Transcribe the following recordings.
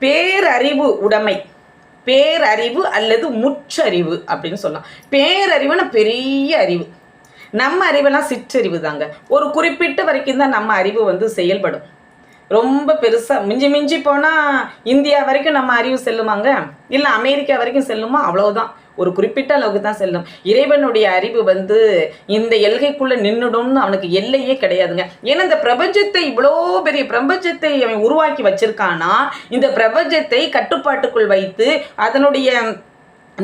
பேரறிவு உடைமை. பேரறிவு அல்லது முற்றறிவு அப்படின்னு சொல்லலாம். பேரறிவுனா பெரிய அறிவு. நம்ம அறிவெல்லாம் சிற்றறிவு தாங்க. ஒரு குறிப்பிட்ட வரைக்கும் தான் நம்ம அறிவு வந்து செயல்படும். ரொம்ப பெருசாக மிஞ்சி மிஞ்சி போனால் இந்தியா வரைக்கும் நம்ம அறிவு செல்லுமாங்க? இல்லை அமெரிக்கா வரைக்கும் செல்லுமா? அவ்வளோதான் ஒரு குறிப்பிட்ட அளவுக்கு தான் செல்லும். இறைவனுடைய அறிவு வந்து இந்த எல்கைக்குள்ளே நின்றுடும்னு அவனுக்கு எல்லையே கிடையாதுங்க. ஏன்னா இந்த பிரபஞ்சத்தை இவ்வளோ பெரிய பிரபஞ்சத்தை அவன் உருவாக்கி வச்சிருக்கானா இந்த பிரபஞ்சத்தை கட்டுப்பாட்டுக்குள் வைத்து அதனுடைய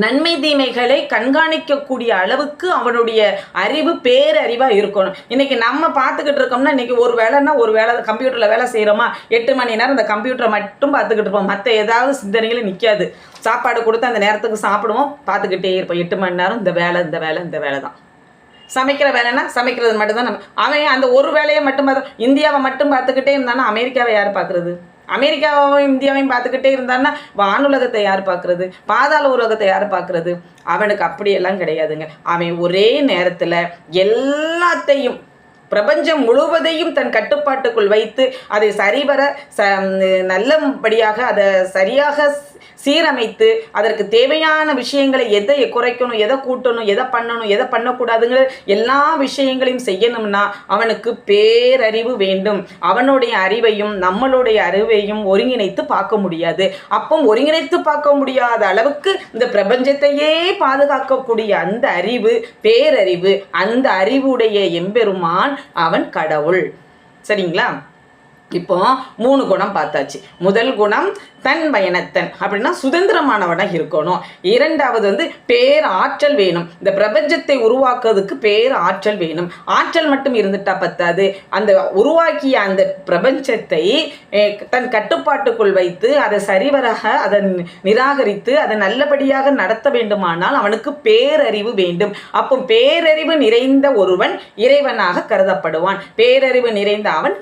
நன்மை தீமைகளை கண்காணிக்கக்கூடிய அளவுக்கு அவனுடைய அறிவு பேரறிவாக இருக்கணும். இன்னைக்கு நம்ம பார்த்துக்கிட்டு இருக்கோம்னா இன்னைக்கு ஒரு வேலைன்னா ஒரு வேலை கம்ப்யூட்டரில் வேலை செய்கிறோமா எட்டு மணி நேரம் இந்த கம்ப்யூட்டரை மட்டும் பார்த்துக்கிட்டு இருப்போம். மற்ற ஏதாவது சிந்தனைகளும் நிற்காது சாப்பாடு கொடுத்து அந்த நேரத்துக்கு சாப்பிடுவோம். பார்த்துக்கிட்டே இருப்போம். எட்டு மணி நேரம் இந்த வேலை இந்த வேலை இந்த வேலை தான். சமைக்கிற வேலைன்னா சமைக்கிறது மட்டும்தான் நம்ம அவன் அந்த ஒரு வேலையை மட்டும் பார்த்து இந்தியாவை மட்டும் பார்த்துக்கிட்டே இருந்தானா அமெரிக்காவை யார் பார்க்குறது? அமெரிக்காவையும் இந்தியாவையும் பார்த்துக்கிட்டே இருந்தான்னா வானுலகத்தை யார் பார்க்குறது? பாதாள உலகத்தை யார் பார்க்குறது? அவனுக்கு அப்படியெல்லாம் கிடையாதுங்க. அவன் ஒரே நேரத்தில் எல்லாத்தையும் பிரபஞ்சம் முழுவதையும் தன் கட்டுப்பாட்டுக்குள் வைத்து அதை சரிவர ச நல்லபடியாக அதை சரியாக சீரமைத்து அதற்கு தேவையான விஷயங்களை எதை குறைக்கணும் எதை கூட்டணும் எதை பண்ணணும் எதை பண்ணக்கூடாதுங்கிற எல்லா விஷயங்களையும் செய்யணும்னா அவனுக்கு பேரறிவு வேண்டும். அவனுடைய அறிவையும் நம்மளுடைய அறிவையும் ஒருங்கிணைத்து பார்க்க முடியாது. அப்போ ஒருங்கிணைத்து பார்க்க முடியாத அளவுக்கு இந்த பிரபஞ்சத்தையே பாதுகாக்கக்கூடிய அந்த அறிவு பேரறிவு அந்த அறிவுடைய எம்பெருமான் அவன் கடவுள். சரிங்களா? இப்போ மூணு குணம் பார்த்தாச்சு. முதல் குணம் தன் பயணத்தன் அப்படின்னா சுதந்திரமானவனாக இருக்கணும். இரண்டாவது வந்து பேர் ஆற்றல் வேணும். இந்த பிரபஞ்சத்தை உருவாக்குறதுக்கு பேர் ஆற்றல் வேணும். ஆற்றல் மட்டும் இருந்துட்டா பத்தாது. அந்த உருவாக்கிய அந்த பிரபஞ்சத்தை தன் கட்டுப்பாட்டுக்குள் வைத்து அதை சரிவராக அதை நிராகரித்து அதை நல்லபடியாக நடத்த வேண்டுமானால் அவனுக்கு பேரறிவு வேண்டும். அப்போ பேரறிவு நிறைந்த ஒருவன் இறைவனாக கருதப்படுவான். பேரறிவு நிறைந்த அவன்